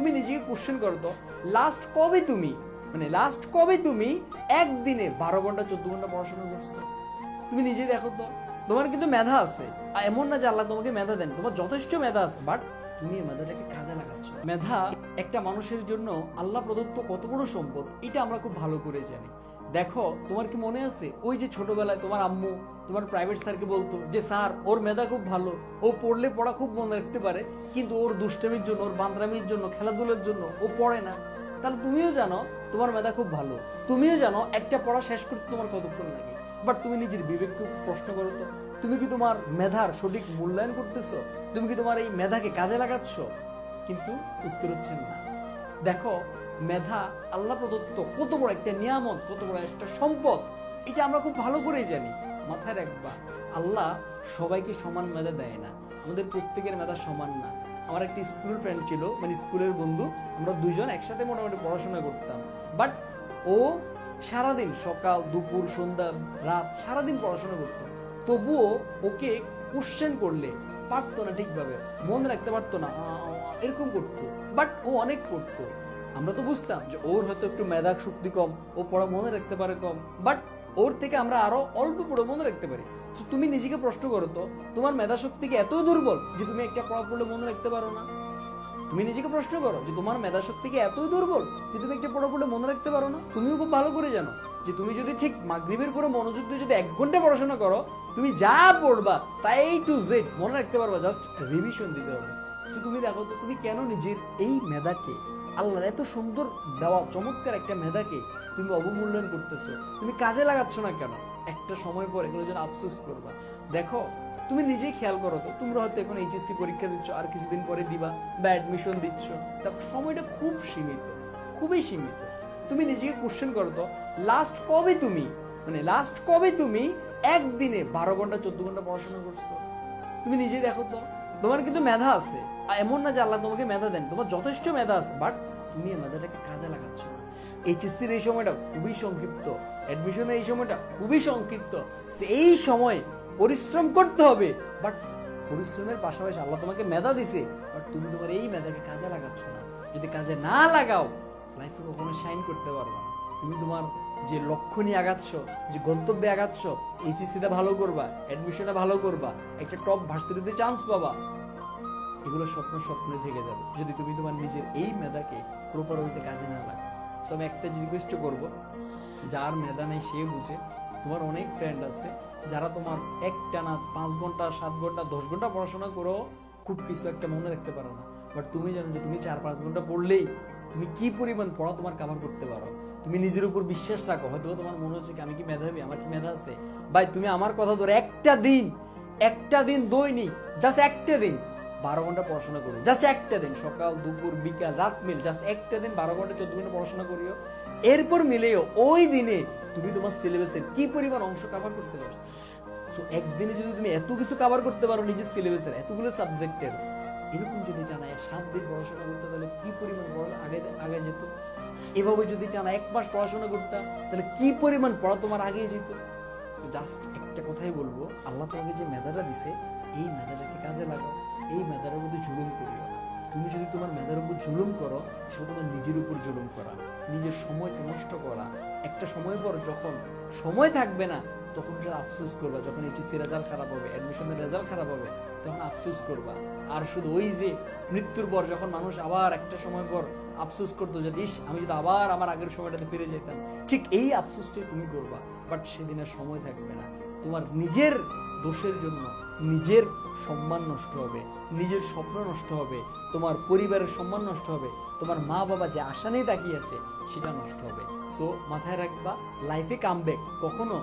তুমি নিজেকে কোশ্চেন করো তো লাস্ট কবে তুমি মানে লাস্ট কবে তুমি একদিনে বারো ঘণ্টা, চোদ্দ ঘণ্টা পড়াশোনা করছ? তুমি নিজে দেখো তো, তোমার কিন্তু মেধা আছে। এমন না যে আল্লাহ তোমাকে মেধা দেন, তোমার যথেষ্ট মেধা আছে বাট তুমি মেধাটাকে কাজে লাগাচ্ছ। মেধা একটা মানুষের জন্য আল্লাহ প্রদত্ত কত বড় সম্পদ, এটা আমরা খুব ভালো করে জানি। দেখো, তোমার কি মনে আছে? ওই যে ছোটবেলায় তোমার আম্মু, তোমার প্রাইভেট স্যারকে বলতো যে, স্যার, ওর মেধা খুব ভালো। ও পড়লে পড়া খুব মনে রাখতে পারে, কিন্তু ওর দুষ্টামির জন্য, ওর বান্দরামির জন্য, খেলাধুলার জন্য ও পড়ে না। তাহলে তুমিও জানো তোমার মেধা খুব ভালো। তুমিও জানো একটা পড়া শেষ করতে তোমার কতক্ষণ লাগে? বাট তুমি নিজের বিবেককে প্রশ্ন করো তো। তুমি কি তোমার মেধার সঠিক মূল্যায়ন করতেছো? তুমি কি তোমার এই মেধাকে কাজে লাগাচ্ছ? কিন্তু উত্তর হচ্ছে না। দেখো, মেধা আল্লাহ প্রদত্ত কত বড় একটা নিয়ামত, কত বড় একটা সম্পদ, এটা আমরা খুব ভালো করেই জানি। মাথায় রাখবা, আল্লাহ সবাইকে সমান মেধা দেয় না। আমাদের প্রত্যেকের মেধা সমান না। আমার একটা স্কুল ফ্রেন্ড ছিল মানে স্কুলের বন্ধু, আমরা দুইজন একসাথে মোটামুটি পড়াশোনা করতাম। বাট ও সারাদিন সকাল, দুপুর, সন্ধ্যা, রাত সারাদিন পড়াশোনা করতো। তবুও ওকে কোশ্চেন করলে পারতো না ঠিকভাবে। মনে রাখতে পারতো না এরকম করতো। বাট ও অনেক করতো। আমরা তো বুঝতাম যে ওর হয়তো একটু মেধাক শক্তি কম, ও পড়া মনে রাখতে পারে কম। বাট ওর থেকে আমরা আরও অল্প পড়ে মনে রাখতে পারি। তো তুমি নিজেকে প্রশ্ন করো তো, তোমার মেধা শক্তি কি এত দুর্বল যে তুমি একটা পড়া পড়লে মনে রাখতে পারো না? তুমি নিজেকে প্রশ্ন করো যে তোমার মেধা শক্তি কি এতই দুর্বল যে তুমি একটা পড়া পড়লে মনে রাখতে পারো না? তুমিও খুব ভালো করে জানো যে তুমি যদি ঠিক মাগরিবের পরে মনোযোগ দিয়ে যদি এক ঘণ্টা পড়াশোনা করো, তুমি যা পড়বা তাই টু জেড মনে রাখতে পারবা জাস্ট রিভিশন দিতে হবে। তো তুমি দেখো তো, তুমি কেন নিজের এই মেধাকে, আল্লাহর এত সুন্দর দেওয়া চমৎকার একটা মেধাকে তুমি অবমূল্যায়ন করতেছো? তুমি কাজে লাগাচ্ছ না কেন? একটা সময় পর এগুলো যেন আফসোস করবা। দেখো তুমি নিজেই খেয়াল করো তো। তোমরা হয়তো এখন এইচএসসি পরীক্ষা দিচ্ছ, আর কিছুদিন পরে দিবা বা অ্যাডমিশন দিচ্ছ। তারপর সময়টা খুব সীমিত, খুবই সীমিত। তুমি নিজেকে কোশ্চেন করো তো লাস্ট কবে তুমি মানে লাস্ট কবে তুমি একদিনে বারো ঘণ্টা, চোদ্দ ঘণ্টা পড়াশোনা করছ? তুমি নিজে দেখো তো। তোমার কিন্তু মেধা আছে। এমন না যে আল্লাহ তোমাকে মেধা দেন, তোমার যথেষ্ট মেধা আছে। বাট তুমি মেধাটাকে কাজে লাগাচ্ছ না। এইচএসসির এই সময়টা খুবই সংক্ষিপ্ত। অ্যাডমিশনের এই সময়টা খুবই সংক্ষিপ্ত। এই সময় পরিশ্রম করতে হবে। বাট পরিশ্রমের পাশাপাশি আল্লাহ তোমাকে মেধা দিছে। বাট তুমি তোমার এই মেধাকে কাজে লাগাচ্ছ না। যদি কাজে না লাগাও লাইফে কখনো শাইন করতে পারবে না। তুমি তোমার যে লক্ষ্য নিয়ে আগাচ্ছ, যে গন্তব্যে আগাচ্ছ এইচএসসিতে ভালো করবা অ্যাডমিশনে ভালো করবা, একটা টপ ভার্সিটিতে চান্স পাবা। এগুলো স্বপ্ন স্বপ্নে থেকে যাবে। যদি তুমি তোমার নিজের এই মেধাকে প্রপার হইতে কাজে না লাগাও। সো আমি একটা রিকোয়েস্ট করব, যার মেধা নেই সে বুঝে তোমার অনেক ফ্রেন্ড আছে, যারা তোমার একটা না পাঁচ ঘণ্টা, সাত ঘণ্টা, দশ ঘণ্টা পড়াশোনা করেও খুব কিছু একটা মনে রাখতে পারো না। বাট তুমি জানো যে তুমি চার পাঁচ ঘণ্টা পড়লেই তুমি কি পরিমাণ পড়া তোমার কাভার করতে পারো? তুমি নিজের উপর বিশ্বাস রাখো। হয়তো তোমার মনে হচ্ছে কি, আমি কি মেধাবী? আমার কি মেধা আছে? ভাই, তুমি আমার কথা ধরে একটা দিন একটা দিন দৈনিক জাস্ট একটা দিন বারো ঘণ্টা পড়াশোনা করি জাস্ট একটা দিন, সকাল, দুপুর, বিকাল, রাত মিল জাস্ট একটা দিন বারো ঘণ্টা, চোদ্দ ঘণ্টা পড়াশোনা করিও। এরপর মিলেও ওই দিনে তুমি তোমার সিলেবাসের কি পরিমাণ অংশ কাভার করতে পারছ? সো একদিনে যদি তুমি এত কিছু কাভার করতে পারো নিজের সিলেবাসের এতগুলো সাবজেক্টের এরকম যদি টানা সাত দিন পড়াশোনা করতে তাহলে কি পরিমাণ পড়া আগে আগে যেত? এভাবে যদি টানা এক মাস পড়াশোনা করতাম তাহলে কি পরিমাণ পড়া তোমার আগে যেত? জাস্ট একটা কথাই বলব, আল্লাহ তোমাকে যে মেধাটা দিছে, এই মেধাটাকে কাজে লাগাও। এই মেধার মধ্যে জুলুম করিও না। তুমি যদি তোমার মেধার উপর জুলুম করো, সেটা তোমার নিজের উপর জুলুম করা, নিজের সময়কে নষ্ট করা। একটা সময় পর যখন সময় থাকবে না, তখন সেটা আফসোস করবা। যখন এইচএসসি রেজাল্ট খারাপ হবে অ্যাডমিশনের রেজাল্ট খারাপ হবে, তখন আফসোস করবা। আর শুধু ওই যে মৃত্যুর পর যখন মানুষ আবার একটা সময় পর আফসোস করতো যে, ইস, আমি যদি আবার আমার আগের সময়টাতে ফিরে যেতাম। ঠিক এই আফসোসটাই তুমি করবা বাট সেদিন আর সময় থাকবে না। তোমার নিজের দোষের জন্য নিজের সম্মান নষ্ট হবে, নিজের স্বপ্ন নষ্ট হবে, তোমার পরিবারের সম্মান নষ্ট হবে, তোমার মা বাবা যে আশা নিয়ে তাকিয়ে আছে, সেটা নষ্ট হবে। সো মাথায় রাখবা লাইফে কাম কখনো